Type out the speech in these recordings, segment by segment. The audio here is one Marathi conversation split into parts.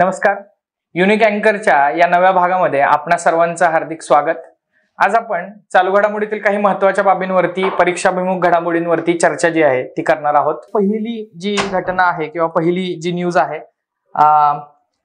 नमस्कार. युनिक अँकरच्या या नव्या भागामध्ये आपणा सर्वांचं हार्दिक स्वागत. आज आपण चालू घडामोडीतील काही महत्त्वाच्या बाबींवरती परीक्षाभिमुख घडामोडींवरती चर्चा जी आहे ती करणार आहोत. पहिली जी घटना आहे किंवा पहिली जी न्यूज आहे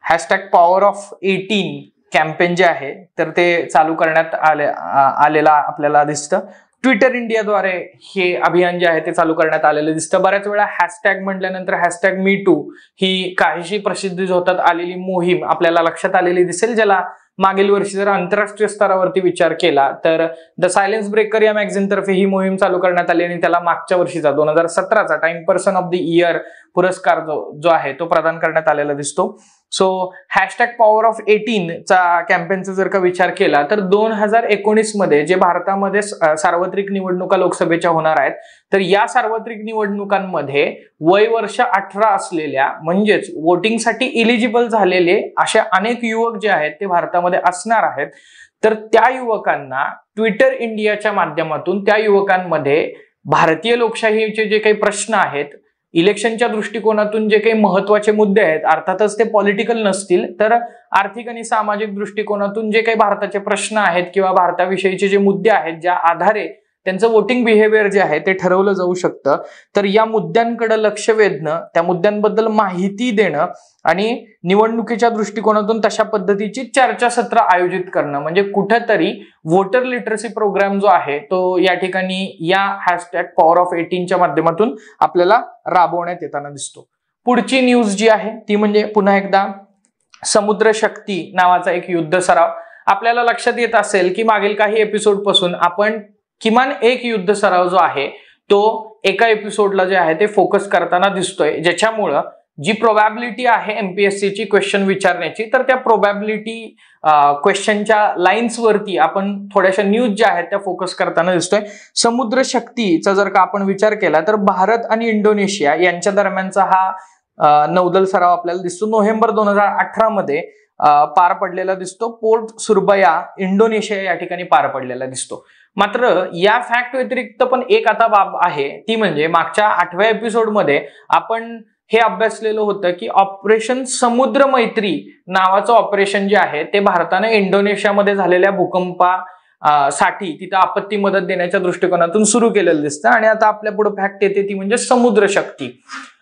hashtag power of eighteen campaign जे आहे तर ते चालू करण्यात आले आलेला आपल्याला दिसतं. ट्विटर इंडियाद्वारे हे अभियान जे आहे ते चालू करण्यात आलेलं दिसतं. बऱ्याच वेळा हॅशटॅग म्हटल्यानंतर हॅशटॅग मी टू ही काहीशी प्रसिद्धी होतात आलेली मोहीम आपल्याला लक्षात आलेली दिसेल ज्याला मागील वर्षी जर आंतरराष्ट्रीय स्तरावरती विचार केला तर द सायलेन्स ब्रेकर या मॅग्झिनतर्फे ही मोहीम चालू करण्यात आली आणि त्याला मागच्या वर्षीचा दोन हजार सतराचा Time person of the year पुरस्कार जो जो आहे तो प्रदान करण्यात आलेला दिसतो. सो हॅशटॅग पॉवर ऑफ एटीनचा कॅम्पेनचा जर का विचार केला तर दोन हजार एकोणीसमध्ये जे भारतामध्ये सार्वत्रिक निवडणुका लोकसभेच्या होणार आहेत तर या सार्वत्रिक निवडणुकांमध्ये वय वर्ष अठरा असलेल्या म्हणजेच वोटिंगसाठी इलिजिबल झालेले असे अनेक युवक जे आहेत ते भारतामध्ये असणार आहेत. तर त्या युवकांना ट्विटर इंडियाच्या माध्यमातून त्या युवकांमध्ये भारतीय लोकशाहीचे जे काही प्रश्न आहेत इलेक्शनच्या दृष्टिकोनातून जे काही महत्त्वाचे मुद्दे आहेत अर्थातच ते पॉलिटिकल नसतील तर आर्थिक आणि सामाजिक दृष्टिकोनातून जे काही भारताचे प्रश्न आहेत किंवा भारताविषयीचे जे मुद्दे आहेत ज्या आधारे त्यांचं वोटिंग बिहेवियर जे आहे ते ठरवलं जाऊ शकतं. तर या मुद्द्यांकडे लक्ष वेधणं त्या मुद्द्यांबद्दल माहिती देणं आणि निवडणुकीच्या दृष्टिकोनातून तशा पद्धतीची चर्चासत्र आयोजित करणं. म्हणजे कुठंतरी वोटर लिटरसी प्रोग्राम जो आहे तो या ठिकाणी या हॅशटॅग पॉवर ऑफ एटीनच्या माध्यमातून आपल्याला राबवण्यात येताना दिसतो. पुढची न्यूज जी आहे ती म्हणजे पुन्हा एकदा समुद्र शक्ती नावाचा एक युद्ध सराव आपल्याला लक्षात येत असेल की मागील काही एपिसोडपासून आपण किमान एक युद्ध सराव जो आहे तो एका एपिसोडला जे आहे ते फोकस करताना दिसतोय. ज्याच्यामुळं जी प्रोबॅबिलिटी आहे एमपीएससी ची क्वेश्चन विचारण्याची तर त्या प्रोबॅबिलिटी क्वेश्चनच्या लाईन्सवरती आपण थोड्याशा न्यूज ज्या आहेत त्या फोकस करताना दिसतोय. समुद्र शक्तीचा जर का आपण विचार केला तर भारत आणि इंडोनेशिया यांच्या दरम्यानचा हा नौदल सराव आपल्याला दिसतो. नोव्हेंबर दोन हजार अठरा मध्ये पार पडलेला दिसतो. पोर्ट सुरबया इंडोनेशिया या ठिकाणी पार पडलेला दिसतो. मात्र या फॅक्ट व्यतिरिक्त पण एक आता बाब आहे ती म्हणजे मागच्या आठव्या एपिसोडमध्ये आपण हे अभ्यासलेलं होतं की ऑपरेशन समुद्र मैत्री नावाचं ऑपरेशन जे आहे ते भारताने इंडोनेशियामध्ये झालेल्या भूकंपा साठी तिथं आपत्ती मदत देण्याच्या दृष्टिकोनातून सुरू केलेलं दिसतं. आणि आता आपल्या पुढे फॅक्ट येते ती म्हणजे समुद्र शक्ती.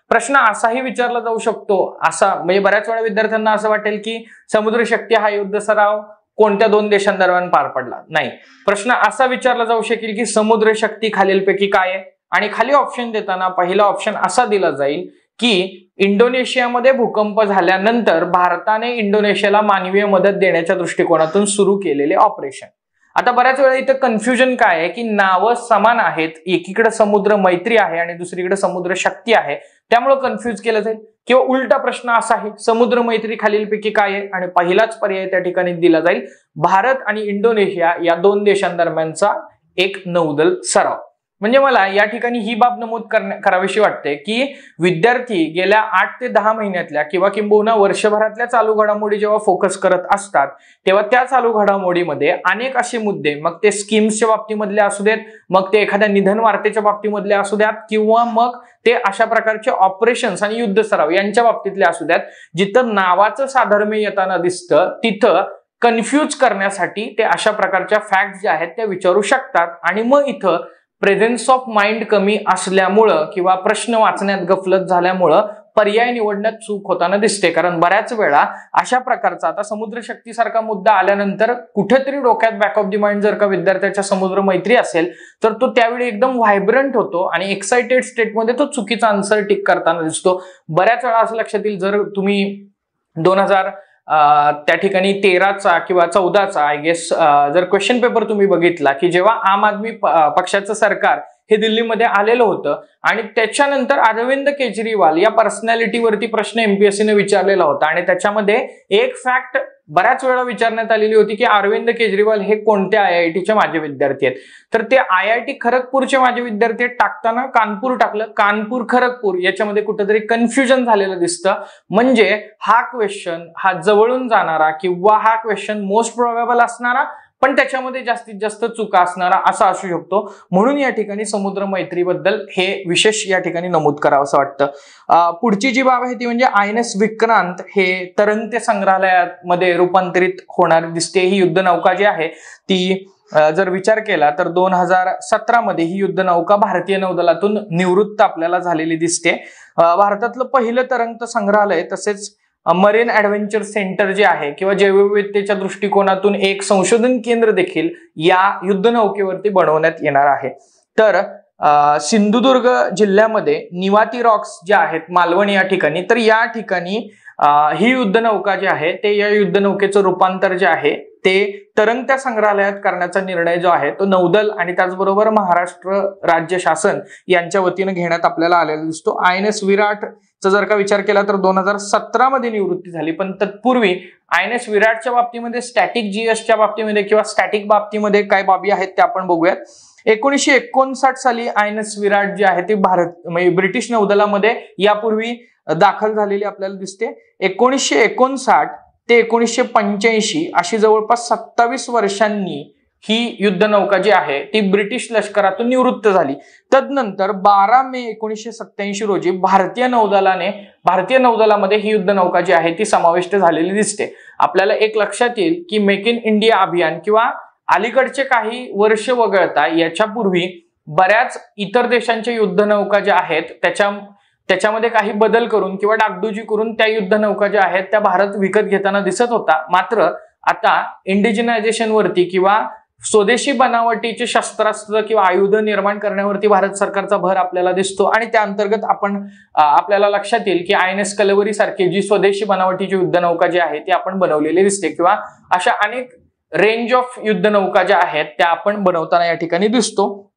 प्रश्न असाही विचारला जाऊ शकतो. असा म्हणजे बऱ्याच वेळा विद्यार्थ्यांना असं वाटेल की समुद्र शक्ती हा युद्ध सराव कोणत्या दोन देशांदरम्यान पार पडला? नाही. प्रश्न असा विचारला जाऊ शकेल की समुद्र शक्ती खालीलपैकी काय आहे? आणि खाली ऑप्शन देताना पहिला ऑप्शन असा दिला जाईल की इंडोनेशियामध्ये भूकंप झाल्यानंतर भारताने इंडोनेशियाला मानवीय मदत देण्याच्या दृष्टिकोनातून सुरू केलेले ऑपरेशन आता बऱ्याच वेळा इथं कन्फ्युजन काय आहे की नावं समान आहेत एकीकडे समुद्र मैत्री आहे आणि दुसरीकडे समुद्र शक्ती आहे. त्यामुळे कन्फ्युज केलं जाईल. किंवा उलटा प्रश्न असा आहे समुद्र मैत्री खालीलपैकी काय आहे? आणि पहिलाच पर्याय त्या ठिकाणी दिला जाईल. भारत आणि इंडोनेशिया या दोन देशांदरम्यानचा एक नौदल सराव. म्हणजे मला या ठिकाणी ही बाब नमूद करण्या करावीशी वाटते की विद्यार्थी गेल्या आठ ते दहा महिन्यातल्या किंवा किंबहुना वर्षभरातल्या चालू घडामोडी जेव्हा फोकस करत असतात तेव्हा त्या चालू घडामोडीमध्ये अनेक असे मुद्दे मग ते स्कीम्सच्या बाबतीमधले असू देत मग ते एखाद्या निधन वार्तेच्या बाबतीमधले असू द्यात किंवा मग ते अशा प्रकारचे ऑपरेशन्स आणि युद्ध सराव यांच्या बाबतीतले असू द्यात जिथं नावाचं साधर्म्य येताना दिसतं तिथं कन्फ्यूज करण्यासाठी ते अशा प्रकारच्या फॅक्ट ज्या आहेत त्या विचारू शकतात आणि मग इथं प्रेझेन्स ऑफ माइंड कमी असल्यामुळं किंवा प्रश्न वाचण्यात गफलत झाल्यामुळं पर्याय निवडण्यात चूक होताना दिसते. कारण बऱ्याच वेळा अशा प्रकारचा आता समुद्र शक्तीसारखा मुद्दा आल्यानंतर कुठेतरी डोक्यात बॅक ऑफ दी माइंड जर का विद्यार्थ्याच्या समुद्र मैत्री असेल तर तो त्यावेळी एकदम व्हायब्रंट होतो आणि एक्साइटेड स्टेटमध्ये तो चुकीचा आन्सर टिक करताना दिसतो. बऱ्याच वेळा असं लक्षात येईल जर तुम्ही दोन हजार त्या ठिकाणी तेराचा किंवा चौदाचा आय गेस जर क्वेश्चन पेपर तुम्ही बघितला की जेव्हा आम आदमी प- पक्षाचं सरकार हे दिल्लीमध्ये आलेलं होतं आणि त्याच्यानंतर अरविंद केजरीवाल या पर्सनॅलिटीवरती प्रश्न एमपीएससीने विचारलेला होता आणि त्याच्यामध्ये एक फॅक्ट बऱ्याच वेळा विचारण्यात आलेली होती की अरविंद केजरीवाल हे कोणत्या आय आय टीचे माझे विद्यार्थी आहेत? तर ते आय आय टी खरगपूरचे माझे विद्यार्थी आहेत. टाकताना कानपूर टाकलं. कानपूर खरगपूर याच्यामध्ये कुठेतरी कन्फ्युजन झालेलं दिसतं. म्हणजे हा क्वेश्चन हा जवळून जाणारा किंवा हा क्वेश्चन मोस्ट प्रोबेबल असणारा पण त्याच्यामध्ये जास्तीत जास्त चुका असणारा असा असू शकतो. म्हणून या ठिकाणी समुद्र मैत्रीबद्दल हे विशेष या ठिकाणी नमूद करावं असं वाटतं. पुढची जी बाब आहे ती म्हणजे आय एन एस विक्रांत हे तरंगते संग्रहालयामध्ये रूपांतरित होणार दिसते. ही युद्धनौका जी आहे ती जर विचार केला तर दोन हजार सतरा मध्ये ही युद्धनौका भारतीय नौदलातून निवृत्त आपल्याला झालेली दिसते. भारतातलं पहिलं तरंगत संग्रहालय तसेच मरीन ऍडव्हेंचर सेंटर जे आहे किंवा जैवविविधतेच्या दृष्टिकोनातून एक संशोधन केंद्र देखील या युद्धनौकेवरती बनवण्यात येणार आहे. तर सिंधुदुर्ग जिल्ह्यामध्ये निवाती रॉक्स जे आहेत मालवण या ठिकाणी तर या ठिकाणी ही युद्धनौका जी आहे ते या युद्धनौकेचं रूपांतर जे आहे ते तरंगत्या संग्रहालयात करण्याचा निर्णय जो आहे तो नौदल आणि त्याचबरोबर महाराष्ट्र राज्य शासन यांच्या वतीनं घेण्यात आपल्याला आलेला दिसतो. आय एन एस विराटचा जर का विचार केला तर दोन हजार सतरा मध्ये निवृत्ती झाली. पण तत्पूर्वी आय एन एस विराटच्या बाबतीमध्ये स्टॅटिक जीएसच्या बाबतीमध्ये किंवा स्टॅटिक बाबतीमध्ये काय बाबी आहेत त्या आपण बघूयात. एकोणीसशे एकोणसाठ साली आय एन एस विराट जी आहे ती भारत म्हणजे ब्रिटिश नौदलामध्ये यापूर्वी दाखल झालेली आपल्याला दिसते. एकोणीसशे एकोणसाठ ते एकोणीसशे पंच्याऐंशी अशी जवळपास सत्तावीस वर्षांनी ही युद्धनौका जी आहे ती ब्रिटिश लष्करातून निवृत्त झाली. तदनंतर बारा मे एकोणीसशे सत्याऐंशी रोजी भारतीय नौदलाने भारतीय नौदलामध्ये ही युद्धनौका जी आहे ती समाविष्ट झालेली दिसते. आपल्याला एक लक्षात येईल की मेक इन इंडिया अभियान किंवा अलीकडचे काही वर्ष वगळता याच्यापूर्वी बऱ्याच इतर देशांच्या युद्धनौका ज्या आहेत त्याच्या त्याच्यामध्ये काही बदल करून किंवा डागडुजी करून त्या युद्धनौका ज्या आहेत त्या भारत विकत घेताना दिसत होता. मात्र आता इंडिजिनायझेशन वरती किंवा स्वदेशी बनावटीचे शस्त्रास्त्र किंवा आयुध निर्माण करण्यावरती भारत सरकारचा भर आपल्याला दिसतो. आणि त्या अंतर्गत आपण आपल्याला लक्षात येईल की आय एन एस कलवरी सारखी जी स्वदेशी बनावटीची युद्धनौका जी आहे ती आपण बनवलेली दिसते. किंवा अशा अनेक रेंज ऑफ युद्धनौका ज्या आहेत त्या आपण बनवताना या ठिकाणी दिसतो.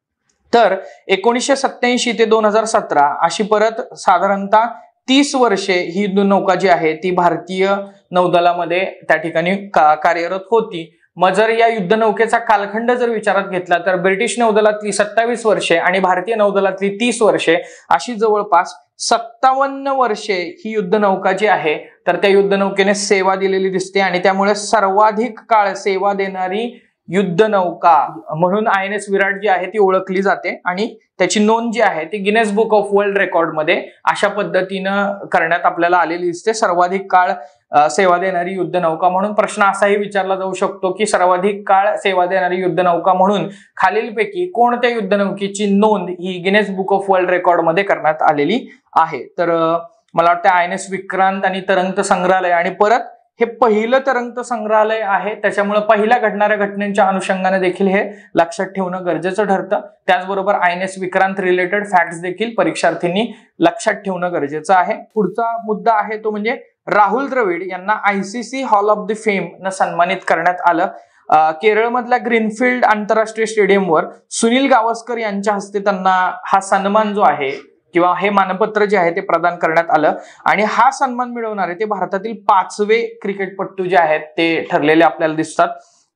तर एकोणीसशे सत्याऐंशी ते दोन हजार सतरा अशी परत साधारणतः तीस वर्षे ही युद्धनौका जी आहे ती भारतीय नौदलामध्ये त्या ठिकाणी कार्यरत होती. मग जर या युद्धनौकेचा कालखंड जर विचारात घेतला तर ब्रिटिश नौदलातली सत्तावीस वर्षे आणि भारतीय नौदलातली तीस वर्षे अशी जवळपास सत्तावन्न वर्षे ही युद्धनौका जी आहे तर त्या युद्धनौकेने सेवा दिलेली दिसते आणि त्यामुळे सर्वाधिक काळ सेवा देणारी युद्धनौका म्हणून आय एन एस विराट जी आहे ती ओळखली जाते आणि त्याची नोंद जी आहे ती गिनेस बुक ऑफ वर्ल्ड रेकॉर्डमध्ये अशा पद्धतीनं करण्यात आपल्याला आलेली दिसते. सर्वाधिक काळ सेवा देणारी युद्धनौका म्हणून प्रश्न असाही विचारला जाऊ शकतो की सर्वाधिक काळ सेवा देणारी युद्धनौका म्हणून खालीलपैकी कोणत्या युद्धनौकेची नोंद ही गिनेस बुक ऑफ वर्ल्ड रेकॉर्डमध्ये करण्यात आलेली आहे? तर मला वाटतं आय एन एस विक्रांत आणि तरंग संग्रहालय आणि परत हे पहिलं तरंगत संग्रहालय आहे. त्याच्यामुळे पहिल्या घडणाऱ्या घटनेच्या अनुषंगाने देखील हे लक्षात ठेवणं गरजेचं ठरतं. त्याचबरोबर I N S Vikrant related facts देखील परीक्षार्थींनी लक्षात ठेवणं गरजेचं आहे. पुढचा मुद्दा आहे तो म्हणजे राहुल द्रविड यांना ICC Hall of the Fame न सन्मानित करण्यात आलं. केरळमधल्या ग्रीनफील्ड आंतरराष्ट्रीय स्टेडियमवर सुनील गावस्कर यांच्या हस्ते त्यांना हा सन्मान जो आहे किंवा हे मानपत्र जे आहे ते प्रदान करण्यात आलं. आणि हा सन्मान मिळवणारे ते भारतातील पाचवे क्रिकेटपट्टू जे आहेत ते ठरलेले आपल्याला दिसतात.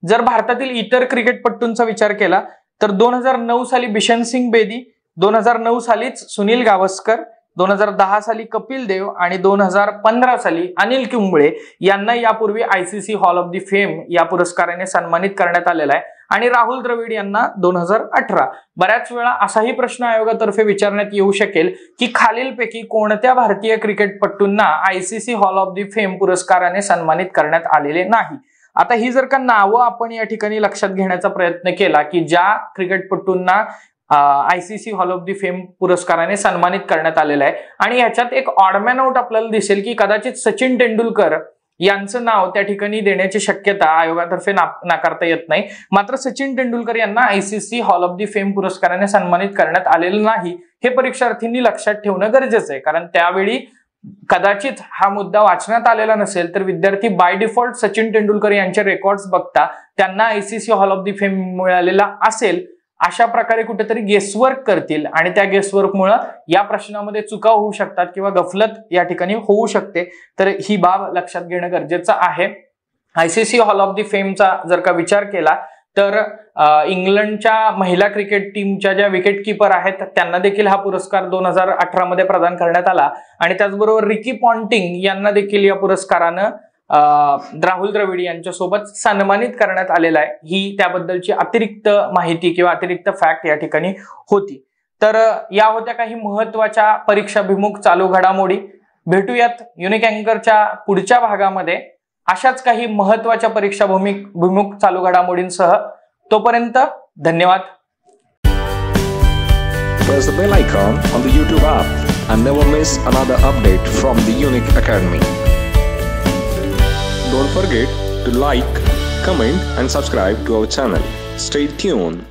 जर भारतातील इतर क्रिकेटपट्टूंचा विचार केला तर दोन हजार नऊ साली बिशन सिंग बेदी दोन हजार नऊ सालीच सुनील गावस्कर दोन हजार दहा साली कपिल देव आणि दोन हजार पंधरा साली अनिल किंबळे यांना यापूर्वी ICC Hall of the Fame या पुरस्काराने सन्मानित करण्यात आलेला आहे. आणि राहुल द्रविड यांना दोन हजार अठरा. बऱ्याच वेळा असाही प्रश्न आयोगातर्फे विचारण्यात येऊ शकेल की खालीलपैकी कोणत्या भारतीय क्रिकेटपटूंना ICC Hall of the Fame पुरस्काराने सन्मानित करण्यात आलेले नाही? आता ही जर का नावं आपण या ठिकाणी लक्षात घेण्याचा प्रयत्न केला की ज्या क्रिकेटपटूंना ICC Hall of the Fame पुरस्काराने सन्मानित करण्यात आलेला आहे आणि ह्याच्यात एक ऑडमॅन आउट आपल्याला दिसेल की कदाचित सचिन तेंडुलकर यांचं नाव त्या ठिकाणी देण्याची शक्यता आयोगातर्फे नाकारता येत नाही. मात्र सचिन तेंडुलकर यांना ICC Hall of the Fame पुरस्काराने सन्मानित करण्यात आलेलं नाही हे परीक्षार्थींनी लक्षात ठेवणं गरजेचं आहे. कारण त्यावेळी कदाचित हा मुद्दा वाचण्यात आलेला नसेल तर विद्यार्थी बाय डिफॉल्ट सचिन तेंडुलकर यांचे रेकॉर्ड्स बघता त्यांना ICC Hall of the Fame मिळालेला असेल. अशा प्रकारे कुठेतरी गेसवर्क करतील आणि त्या गेसवर्कमुळं या प्रश्नामध्ये चुका होऊ शकतात किंवा गफलत या ठिकाणी होऊ शकते. तर ही बाब लक्षात घेणं गरजेचं आहे. आयसीसी हॉल ऑफ द फेमचा जर का विचार केला तर इंग्लंडच्या महिला क्रिकेट टीमच्या ज्या विकेट किपर आहेत त्यांना देखील हा पुरस्कार दोन हजार अठरा मध्ये प्रदान करण्यात आला. आणि त्याचबरोबर रिकी पॉन्टिंग यांना देखील या पुरस्कारानं राहुल द्रविड यांच्यासोबत सन्मानित करण्यात आलेला आहे. ही त्याबद्दलची अतिरिक्त माहिती किंवा अतिरिक्त फॅक्ट या ठिकाणी होती. तर या होत्या काही महत्त्वाच्या परीक्षाभिमुख चालू घडामोडी. भेटूयात युनिक अँकरच्या पुढच्या भागामध्ये. अशाच काही महत्त्वाच्या परीक्षाभूमिक भिमुख चालू घडामोडींसह. तोपर्यंत धन्यवाद. Press the bell icon on the YouTube app and never miss another update from the Unique Academy. Don't forget to like, comment, and subscribe to our channel. Stay tuned.